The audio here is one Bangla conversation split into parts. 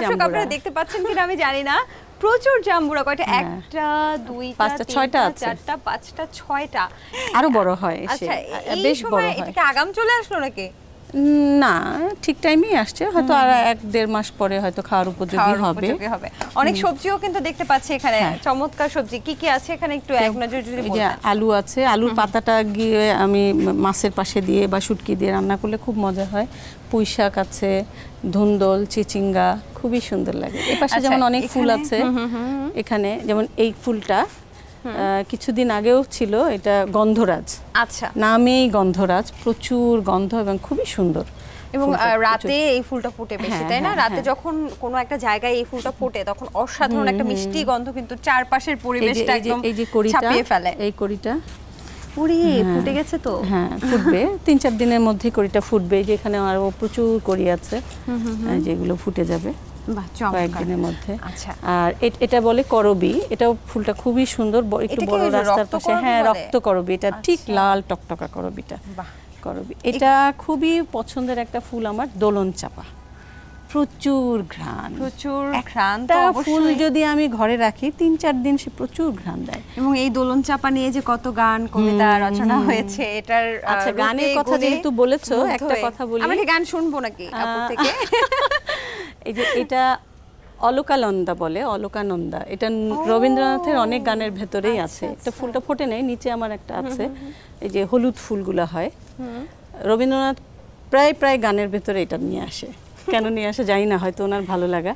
দর্শক আপনারা দেখতে পাচ্ছেন কিনা আমি জানি না। প্রচুর জাম্বুরা। কয়টা? হ্যাঁ। একটা দুইটা পাঁচটা, ছয়টা আছে। চারটা পাঁচটা ছয়টা। আরও বড় হয় এসে আচ্ছা এই বেশ বড় সময় হয়। এটা কি আগাম চলে আসলো নাকি? না ঠিক টাইমেই আসছে হয়তো আর এক দেড় মাস পরে হয়তো খাওয়ার উপযোগী হবে। হবে। অনেক সবজিও কিন্তু দেখতে পাচ্ছি এখানে। হ্যাঁ। চমৎকার সবজি। কি কি আছে এখানে একটু এক নজর যদি এই যে আলু আছে। আলুর পাতাটা গিয়ে আমি মাছের পাশে দিয়ে বা শুটকি দিয়ে রান্না করলে খুব মজা হয়। পুঁই শাক আছে ধুন্দল চিচিঙ্গা খুবই সুন্দর লাগে। এ পাশে আচ্ছা, যেমন অনেক ফুল আছে। এখানে যেমন এই ফুলটা কিছুদিন আগেও ছিল এটা গন্ধরাজ। আচ্ছা। নামেই গন্ধরাজ প্রচুর গন্ধ এবং খুবই সুন্দর এবং। রাতে এই ফুলটা ফুটে বেশি হ্যাঁ, তাই না? হ্যাঁ, রাতে হ্যাঁ। যখন কোনো একটা জায়গায় এই ফুলটা ফোটে তখন অসাধারণ একটা মিষ্টি গন্ধ কিন্তু চারপাশের পরিবেশটা একদম এই যে কড়িটা ছাপিয়ে ফেলে। এই কড়িটা। পুরি ফুটে গেছে তো। হ্যাঁ ফুটবে। তিন চার দিনের মধ্যে কড়িটা ফুটবে এই যে এখানে আরও প্রচুর কড়ি আছে যেগুলো ফুটে যাবে। কয়েকদিনের মধ্যে। আচ্ছা। আর এটা বলে করবি। এটাও ফুলটা খুবই সুন্দর একটু বড় রাস্তার পাশে। হ্যাঁ রক্ত করবি। এটা ঠিক আচ্ছা। লাল টকটকা করবিটা করবি। এটা খুবই পছন্দের একটা ফুল আমার দোলন চাপা। প্রচুর ঘ্রাণ। প্রচুর ঘ্রাণ তো ফুল যদি আমি ঘরে রাখি তিন চার দিন সে প্রচুর ঘ্রাণ দেয়। এবং এই দোলন চাপা নিয়ে যে কত গান কবিতা রচনা হয়েছে এটার আচ্ছা, গানের কথা যেহেতু বলেছ, একটা কথা বলি। আমরা গান শুনব নাকি আহ, থেকে? এই যে এটা অলোকানন্দা বলে অলোকানন্দা। এটা রবীন্দ্রনাথের অনেক গানের ভেতরেই আছে। এটা ফুলটা ফোটে নেই নিচে আমার একটা আছে। এই যে হলুদ ফুলগুলো হয়। রবীন্দ্রনাথ প্রায় প্রায় গানের ভেতরে এটা নিয়ে আসে। কেন নিয়ে আসে জানি না হয়তো ওনার ভালো লাগা।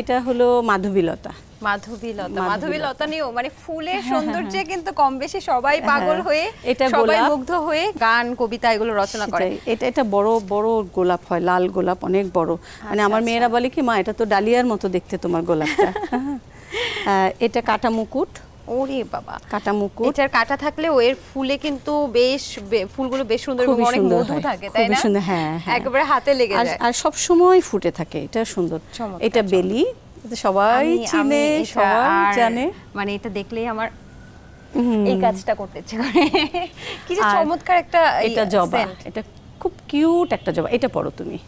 এটা হলো মাধবীলতা। মাধবীলতা। নিয়েও মানে ফুলের সৌন্দর্যে কিন্তু কম বেশি সবাই পাগল হ্যাঁ, হয়ে এটা সবাই মুগ্ধ হয়ে গান কবিতা এগুলো রচনা করে। এটা এটা বড় বড় গোলাপ হয় লাল গোলাপ অনেক বড়। মানে আমার মেয়েরা বলে কি মা এটা তো ডালিয়ার মতো দেখতে তোমার গোলাপটা। এটা কাটা মুকুট। ওরে বাবা। কাটা মুকুট। এটার কাটা থাকলেও এর ফুলে কিন্তু বেশ ফুলগুলো বেশ সুন্দর এবং অনেক মধু থাকে তাই না? সুন্দর, হ্যাঁ, হ্যাঁ। একেবারে হাতে লেগে যায়। আর সব সময় ফুটে থাকে এটা সুন্দর। এটা বেলি এটা সবাই চিনে সবাই জানে। মানে এটা দেখলেই আমার এই কাজটা করতে ইচ্ছে করে। কি যে চমৎকার একটা এটা জবা এটা খুব কিউট একটা জবা। এটা পড়ো তুমি।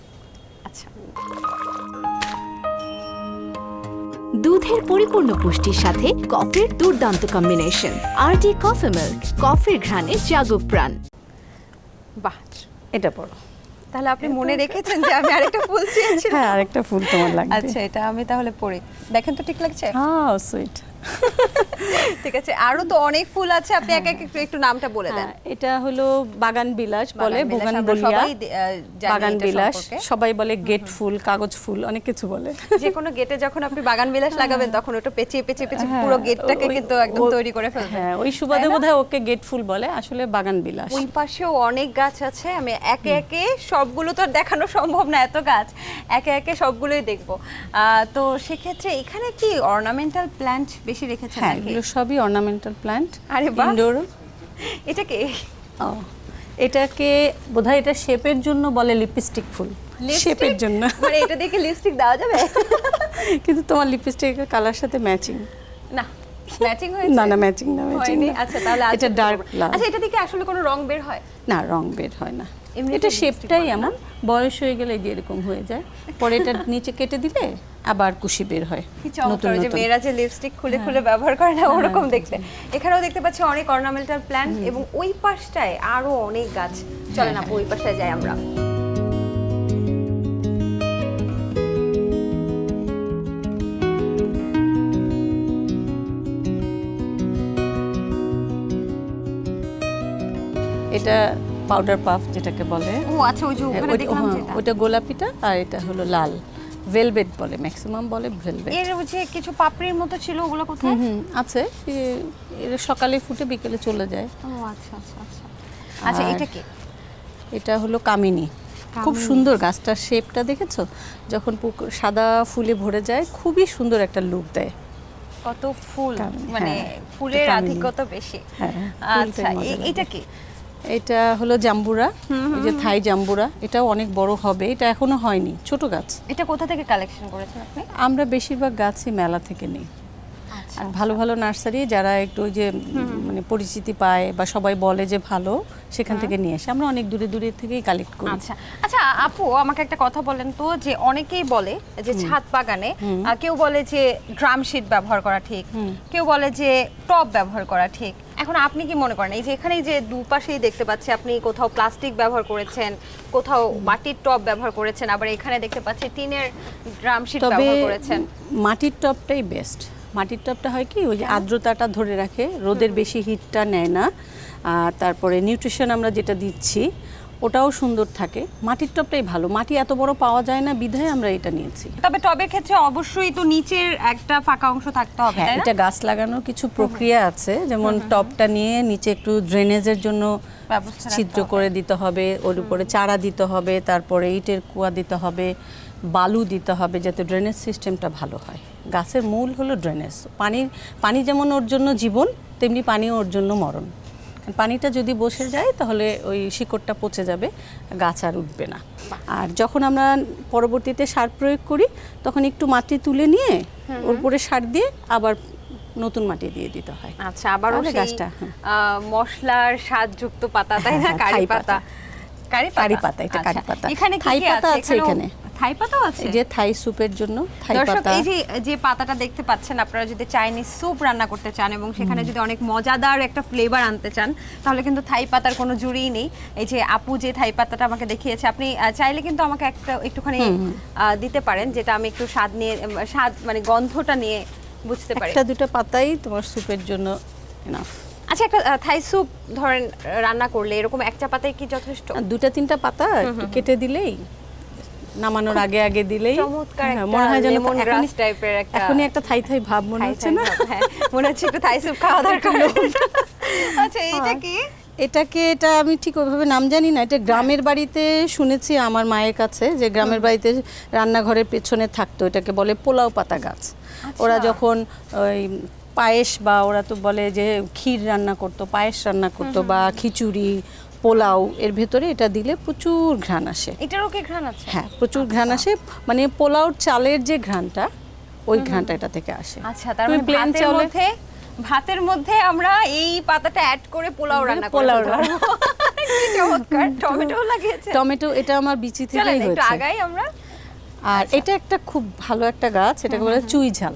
আচ্ছা। দুধের পরিপূর্ণ পুষ্টির সাথে কফির দুর্দান্ত কম্বিনেশন আরটি কফি মিল্ক কফির ঘ্রাণে জাগুক প্রাণ। বাহ। এটা পড়ো তাহলে আপনি মনে রেখেছেন যে আমি আরেকটা ফুল চেয়েছিলাম। হ্যাঁ আরেকটা ফুল তোমার লাগবে। আচ্ছা এটা আমি তাহলে পরে দেখেন তো ঠিক লাগছে? হ্যাঁ সুইট ঠিক আছে আরও তো অনেক ফুল আছে আপনি এক এক একটু একটু নামটা বলে দেন। হ্যাঁ, এটা হলো বাগান বিলাস বলে বাগান বলিয়া বাগান বিলাস সবাই বলে গেট ফুল কাগজ ফুল অনেক কিছু বলে। যে কোনো গেটে যখন আপনি বাগান বিলাস লাগাবেন তখন ওটা পেঁচিয়ে পেঁচিয়ে পেঁচিয়ে পুরো গেটটাকে হ্যাঁ। কিন্তু একদম তৈরি করে ফেলবেন হ্যাঁ ওই সুবাদে বোধহয় ওকে গেট ফুল বলে আসলে বাগান বিলাস। ওই পাশেও অনেক গাছ আছে আমি একে একে সবগুলো তো দেখানো সম্ভব না এত গাছ। একে একে সবগুলোই দেখব। আহ, তো সেক্ষেত্রে এখানে কি অর্নামেন্টাল প্ল্যান্ট বেশি রেখেছেন হ্যাঁ এগুলো সবই অর্নামেন্টাল প্ল্যান্ট আরে। ইনডোর এটা কি? এটাকে বোধহয় এটা শেপের জন্য বলে লিপস্টিক ফুল। শেপের জন্য। মানে এটা দেখে লিপস্টিক দেওয়া যাবে? কিন্তু তোমার লিপস্টিকের কালার সাথে ম্যাচিং না ম্যাচিং হয়েছে? না না ম্যাচিং না ম্যাচিং আচ্ছা তাহলে এটা ডার্ক আচ্ছা এটা থেকে আসলে কোনো রং বের হয়? না রং বের হয় না। এটা শেপটাই এমন। বয়স হয়ে গেলে এরকম হয়ে যায়। পরে এটা নিচে কেটে দিলে আবার কুশি বের হয়। নতুন যে মেয়েরা যে লিপস্টিক খুলে খুলে ব্যবহার করে না ওরকম দেখতে এখানেও দেখতে পাচ্ছি অনেক অর্নামেন্টাল প্ল্যান্ট এবং ওই পাশটায় আরও অনেক গাছ। চলে না ওই পাশটায় যাই আমরা। এটা পাউডার পাফ যেটাকে বলে। ও আচ্ছা ওই যে হ্যাঁ, ওখানে দেখলাম হ্যাঁ, যেটা। ওইটা গোলাপিটা আর এটা হলো লাল। ভেলভেট বলে ম্যাক্সিমাম বলে ভেলভেট এর যে কিছু পাপড়ির মতো ছিল ওগুলো কোথায়? হুম আছে। এরা সকালে ফুটে বিকেলে চলে যায়। ও আচ্ছা আচ্ছা আচ্ছা। আচ্ছা এটা কি? এটা হলো কামিনী। খুব সুন্দর গাছটার শেপটা দেখেছ? যখন সাদা ফুলে ভরে যায় খুবই সুন্দর একটা লুক দেয়। কত ফুল মানে হ্যাঁ, ফুলের আধিক্যতা বেশি। আচ্ছা। এটা কি? এটা হলো জাম্বুরা এই যে থাই জাম্বুরা এটাও অনেক বড় হবে এটা এখনও হয়নি ছোট গাছ। এটা কোথা থেকে কালেকশন করেছেন আপনি? আমরা বেশিরভাগ গাছই মেলা থেকে নিই। আর ভালো ভালো নার্সারি যারা একটু ওই যে মানে পরিচিতি পায় বা সবাই বলে যে ভালো সেখান থেকে নিয়ে আসে। আমরা অনেক দূরে দূরে থেকেই কালেক্ট করি। আচ্ছা। আচ্ছা আপু আমাকে একটা কথা বলেন তো যে অনেকেই বলে যে ছাদ বাগানে কেউ বলে যে ড্রাম শিট ব্যবহার করা ঠিক। কেউ বলে যে টপ ব্যবহার করা ঠিক। এখন আপনি কি মনে করেন? এই যে এখানে যে দুপাশেই দেখতে পাচ্ছি আপনি কোথাও প্লাস্টিক ব্যবহার করেছেন কোথাও মাটির টব ব্যবহার করেছেন আবার এখানে দেখতে পাচ্ছি টিনের ড্রাম শীট ব্যবহার করেছেন। মাটির টবটাই বেস্ট মাটির টপটা হয় কি ওই যে আর্দ্রতাটা ধরে রাখে রোদের বেশি হিটটা নেয় না। আর তারপরে নিউট্রিশন আমরা যেটা দিচ্ছি ওটাও সুন্দর থাকে। মাটির টবটাই ভালো। মাটি এত বড় পাওয়া যায় না বিধায় আমরা এটা নিয়েছি। তবে টবের ক্ষেত্রে অবশ্যই তো নিচের একটা ফাঁকা অংশ থাকতে হবে হ্যাঁ এটা গাছ লাগানোর কিছু প্রক্রিয়া আছে। যেমন টবটা নিয়ে নিচে একটু ড্রেনেজের জন্য ছিদ্র করে দিতে হবে ওর উপরে চারা দিতে হবে তারপরে ইটের কুয়া দিতে হবে বালু দিতে হবে যাতে ড্রেনেজ সিস্টেমটা ভালো হয়। গাছের মূল হলো ড্রেনেজ পানির পানি যেমন ওর জন্য জীবন তেমনি পানিও ওর জন্য মরণ। পানিটা যদি বসে যায় তাহলে ওই শিকড়টা পচে যাবে গাছ আর উঠবে না আর যখন আমরা পরবর্তীতে সার প্রয়োগ করি তখন একটু মাটি তুলে নিয়ে ওর উপরে সার দিয়ে আবার নতুন মাটি দিয়ে দিতে হয় আচ্ছা আবার গাছটা, হ্যাঁ। মশলার স্বাদযুক্ত পাতা তাই না হ্যাঁ, কারি পাতা। কারি কারি পাতা, এটা কারি আচ্ছা, পাতা। এখানে কি পাতা আছে এখানে। থাই পাতাও আছে? যে থাই স্যুপের জন্য থাই দর্শক পাতা। এই যে যে পাতাটা দেখতে পাচ্ছেন আপনারা যদি চাইনিজ স্যুপ রান্না করতে চান এবং সেখানে যদি অনেক মজাদার একটা ফ্লেভার আনতে চান তাহলে কিন্তু থাই পাতার কোনো জুড়িই নেই। এই যে আপু যে থাই পাতাটা আমাকে দেখিয়েছে আপনি চাইলে কিন্তু আমাকে একটা একটুখানি দিতে পারেন যেটা আমি একটু স্বাদ নিয়ে স্বাদ মানে গন্ধটা নিয়ে বুঝতে পারি। একটা দুটো পাতাই তোমার স্যুপের জন্য এনাফ আচ্ছা একটা থাই স্যুপ ধরেন রান্না করলে এরকম একটা পাতায় কি যথেষ্ট? দুটা তিনটা পাতা কেটে দিলেই নামানোর আগে আগে দিলেই হ্যাঁ, মনে হয় যেন এখনই- type-এর একটা- এখনই একটা থাই থাই ভাব মনে হচ্ছে না? হ্যাঁ। মনে হচ্ছে একটু থাই স্যুপ খাওয়া দরকার। আচ্ছা এইটা কি? এটাকে এটা আমি ঠিক ওইভাবে নাম জানি না এটা গ্রামের বাড়িতে শুনেছি আমার মায়ের কাছে যে গ্রামের বাড়িতে রান্নাঘরের পেছনে থাকতো এটাকে বলে পোলাও পাতা গাছ। ওরা যখন ওই পায়েস বা ওরা তো বলে যে ক্ষীর রান্না করতো পায়েস রান্না করতো বা খিচুড়ি পোলাও এর ভেতরে এটা দিলে প্রচুর ঘ্রাণ আসে। এটারও কি ঘ্রাণ আছে? হ্যাঁ প্রচুর ঘ্রাণ আসে। মানে পোলাওর চালের যে ঘ্রাণটা ওই ঘ্রাণটা এটা থেকে আসে। আচ্ছা তার মানে ভাতের চাউলে- মধ্যে ভাতের মধ্যে আমরা এই পাতাটা অ্যাড করে পোলাও রান্না করে পোলাও চমৎকার টমেটো লাগিয়েছে। টমেটো এটা আমার বিচি থেকেই একটু হয়েছে। আগাই আমরা। আর এটা একটা খুব ভালো একটা গাছ এটাকে বলে চুই ঝাল।